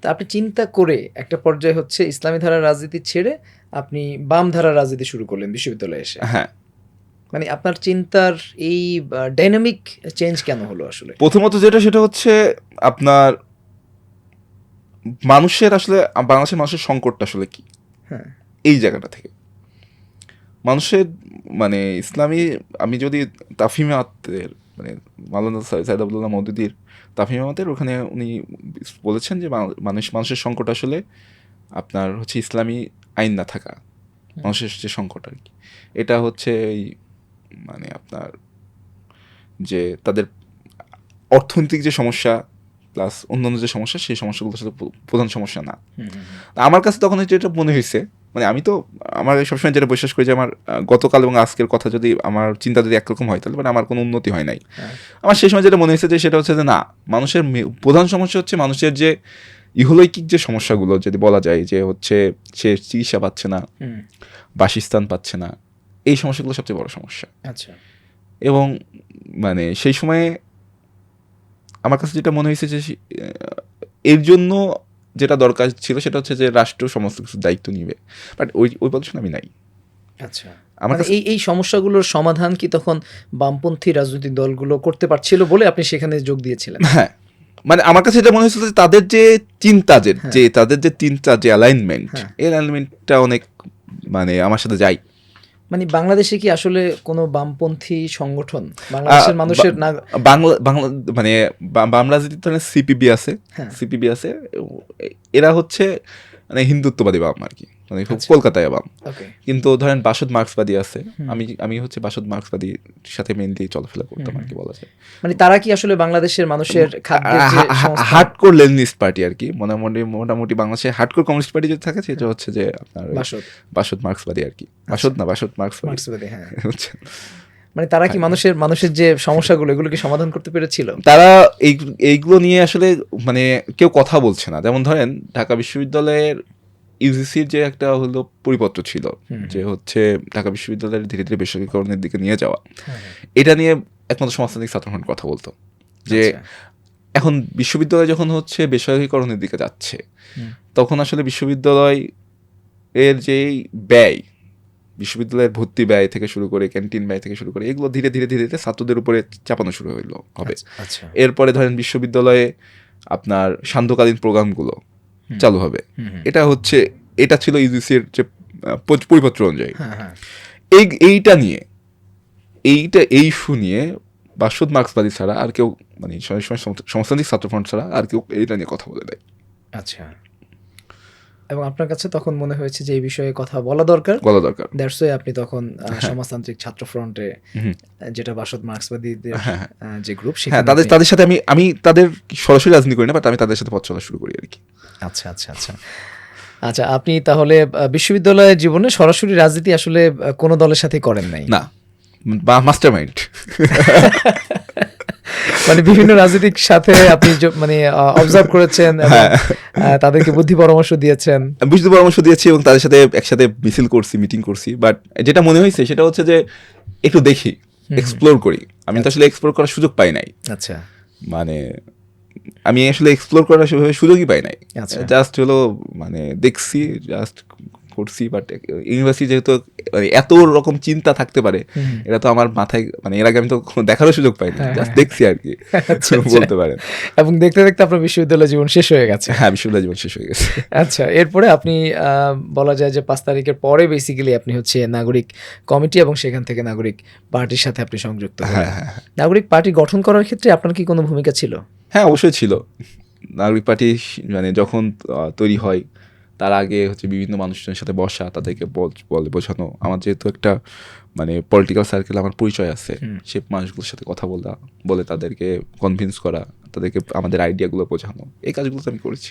তা আপনি চিন্তা করে একটা পর্যায়ে হচ্ছে ইসলামী ধারার রাজনীতি ছেড়ে আপনি বাম ধারার রাজনীতি শুরু করলেন বিশ্ববিদ্যালয়ে এসে। হ্যাঁ। মানে আপনার চিন্তার এই ডাইনামিক চেঞ্জ কেন হলো আসলে? প্রথমত যেটা সেটা হচ্ছে আপনার মানুষের আসলে বাংলাদেশের মানুষের সংকটটা আসলে কি? হ্যাঁ। এই জায়গাটা থেকে। মানুষের মানে ইসলামী আমি যদি তাফিমাতের মানে মাওলানা সাইদ আবদুল্লাহ মৌদুদির তাফিমাতের ওখানে উনি বলেছেন যে মানুষ মানুষের সংকট আসলে আপনার হচ্ছে ইসলামী আইন না থাকা মানুষের যে সংকট আর কি। এটা হচ্ছে এই মানে আপনার যে তাদের অর্থনৈতিক যে সমস্যা প্লাস অন্যান্য যে সমস্যা সেই সমস্যাগুলো প্র- প্রধান সমস্যা না। আমার কাছে তখন যেটা মনে হয়েছে মানে আমি তো আমার সবসময় যেটা বিশ্বাস করি যে আমার গতকাল এবং আজকের কথা যদি আমার চিন্তা যদি একরকম হয় তাহলে মানে আমার কোনো উন্নতি হয় নাই। হ্যাঁ। আমার সেই সময় যেটা মনে হয়েছে যে সেটা হচ্ছে যে না মানুষের প্রধান সমস্যা হচ্ছে মানুষের যে ইহলৈকিক যে সমস্যাগুলো যদি বলা যায় যে হচ্ছে সে চিকিৎসা পাচ্ছে না বাসস্থান পাচ্ছে না এই সমস্যাগুলো সবচেয়ে বড় সমস্যা। আচ্ছা। এবং মানে সেই সময়ে আমার কাছে যেটা মনে হয়েছে যে এর জন্য যেটা দরকার ছিল সেটা হচ্ছে যে রাষ্ট্র সমস্ত কিছু দায়িত্ব নিবে। বাট ওই ওই পজিশন আমি নাই। আচ্ছা। আমার মানে এই এই সমস্যাগুলোর সমাধান কি তখন বামপন্থী রাজনৈতিক দলগুলো করতে পারছিল বলে আপনি সেখানে যোগ দিয়েছিলেন? হ্যাঁ। মানে আমার কাছে যেটা মনে হয়েছিল যে তাদের যে চিন্তা যে হ্যাঁ। যে তাদের যে চিন্তা যে অ্যালাইনমেন্ট। এই অ্যালাইনমেন্টটা অনেক মানে আমার সাথে যাই মানে বাংলাদেশে কি আসলে কোনো বামপন্থী সংগঠন বাংলাদেশের মানুষের না বাংলা বাংলা মানে বা- ধরনের সিপিবি আছে হ্যাঁ। সিপিবি আছে এরা হচ্ছে মানে হিন্দুত্ববাদী বাম আর কি মানে খুব আচ্ছা। কলকাতায় ওকে। কিন্তু ধরেন বাসদ মার্ক্সবাদী আছে। আমি আমি হচ্ছে বাসদ মার্ক্সবাদীর সাথে মেনলি চলাফেরা করতাম আর কি বলা যায়। মানে তারা কি আসলে বাংলাদেশের মানুষের হার্ডকোর লেনিস্ট পার্টি আর কি মোটামুটি মোটামুটি বাংলাদেশে হার্ডকোর কমিউনিস্ট পার্টি যেটা থাকে সেটা হচ্ছে যে আপনার বাসদ। মার্ক্সবাদী আর কি বাসদ না বাসদ মার্ক্সবাদী। মার্ক্সবাদী হ্যাঁ। মানে তারা কি মানুষের মানুষের যে সমস্যাগুলো এগুলো কি সমাধান করতে পেরেছিল? তারা এই এইগুলো নিয়ে আসলে মানে কেউ কথা বলছে না। যেমন ধরেন ঢাকা বিশ্ববিদ্যালয়ের ইউজিসির যে একটা হলো পরিপত্র ছিল যে হচ্ছে ঢাকা বিশ্ববিদ্যালয়ের ধীরে ধীরে বেসরকারীকরণের দিকে নিয়ে যাওয়া। এটা নিয়ে একমাত্র সমাজতান্ত্রিক ছাত্রফ্রন্ট কথা বলতো। যে আচ্ছা। এখন বিশ্ববিদ্যালয় যখন হচ্ছে বেসরকারীকরণের দিকে যাচ্ছে তখন আসলে বিশ্ববিদ্যালয় এর যেই ব্যয় বিশ্ববিদ্যালয়ের ভর্তি ব্যয় থেকে শুরু করে ক্যান্টিন ব্যয় থেকে শুরু করে এগুলো ধীরে ধীরে ধীরে ধীরে ছাত্রদের উপরে চাপানো শুরু হইল হবে। আচ্ছা, এরপরে ধরেন বিশ্ববিদ্যালয়ে আপনার সান্ধ্যকালীন প্রোগ্রামগুলো। চালু হবে। এটা হচ্ছে এটা ছিল ইউজিসি এর যে পরিপত্র অনুযায়ী। হ্যাঁ হ্যাঁ। এই এইটা নিয়ে এইটা এই ইস্যু নিয়ে বাসুদ মার্ক্সবাদী ছাড়া আর কেউ মানে সমাজতান্ত্রিক ছাত্র ছাত্রফ্রন্ট ছাড়া আর কেউ এইটা নিয়ে কথা বলে দেয় আচ্ছা। এবং আপনার কাছে তখন মনে হয়েছে যে এই বিষয়ে কথা বলা দরকার। বলা দরকার। দ্যাটস ওয়ে আপনি তখন সমাজতান্ত্রিক ছাত্র ফ্রন্টে। যেটা বাসদ মার্ক্সবাদীদের হ্যাঁ, আহ, যে গ্রুপ হ্যাঁ তাদের তাদের সাথে আমি আমি তাদের সরাসরি রাজনীতি করি না বাট আমি তাদের সাথে পথ চলা শুরু করি আর কি। আচ্ছা আচ্ছা আচ্ছা। আচ্ছা আপনি তাহলে আহ, বিশ্ববিদ্যালয়ের জীবনে সরাসরি রাজনীতি আসলে কোনো দলের সাথে করেন নাই? না বা মাস্টার মাইন্ড মানে বিভিন্ন রাজনৈতিক সাথে আপনি মানে অবজার্ভ করেছেন হ্যাঁ। তাদেরকে বুদ্ধি পরামর্শ দিয়েছেন। বুদ্ধি পরামর্শ দিয়েছি এবং তাদের সাথে একসাথে মিছিল করছি মিটিং করছি। বাট যেটা মনে হয়েছে সেটা হচ্ছে যে একটু দেখি এক্সপ্লোর করি। আমি তো আসলে এক্সপ্লোর করার সুযোগ পাই নাই। আচ্ছা। মানে আমি আসলে এক্সপ্লোর করার সেভাবে সুযোগই পাই নাই। আচ্ছা। জাস্ট হলো মানে দেখছি জাস্ট করছি বাট ইউনিভার্সিটি যেহেতু মানে এত রকম চিন্তা থাকতে পারে এটা তো আমার মাথায় মানে এর আগে আমি তো কোনো দেখারও সুযোগ পাইনি হ্যাঁ, জাস্ট হ্যাঁ। দেখছি আর কি। আচ্ছা, আচ্ছা। বলতে পারেন। এবং দেখতে দেখতে আপনার বিশ্ববিদ্যালয় জীবন শেষ হয়ে গেছে। হ্যাঁ বিশ্ববিদ্যালয় জীবন শেষ হয়ে গেছে। আচ্ছা এরপরে আপনি বলা যায় যে পাঁচ তারিখের পরে বেসিক্যালি আপনি হচ্ছে নাগরিক কমিটি এবং সেখান থেকে নাগরিক পার্টির সাথে আপনি সংযুক্ত হ্যাঁ হ্যাঁ নাগরিক পার্টি গঠন করার ক্ষেত্রে আপনার কি কোনো ভূমিকা ছিল? হ্যাঁ অবশ্যই ছিল। নাগরিক পার্টি মানে যখন তৈরি হয় তার আগে হচ্ছে বিভিন্ন মানুষজনের সাথে বসা তাদেরকে বল- বলে বোঝানো আমার যেহেতু একটা মানে পলিটিক্যাল সার্কেল আমার পরিচয় আছে। সে মানুষগুলোর সাথে কথা বলা বলে তাদেরকে কনভিন্স করা তাদেরকে আমাদের আইডিয়াগুলো বোঝানো এই কাজগুলো তো আমি করেছি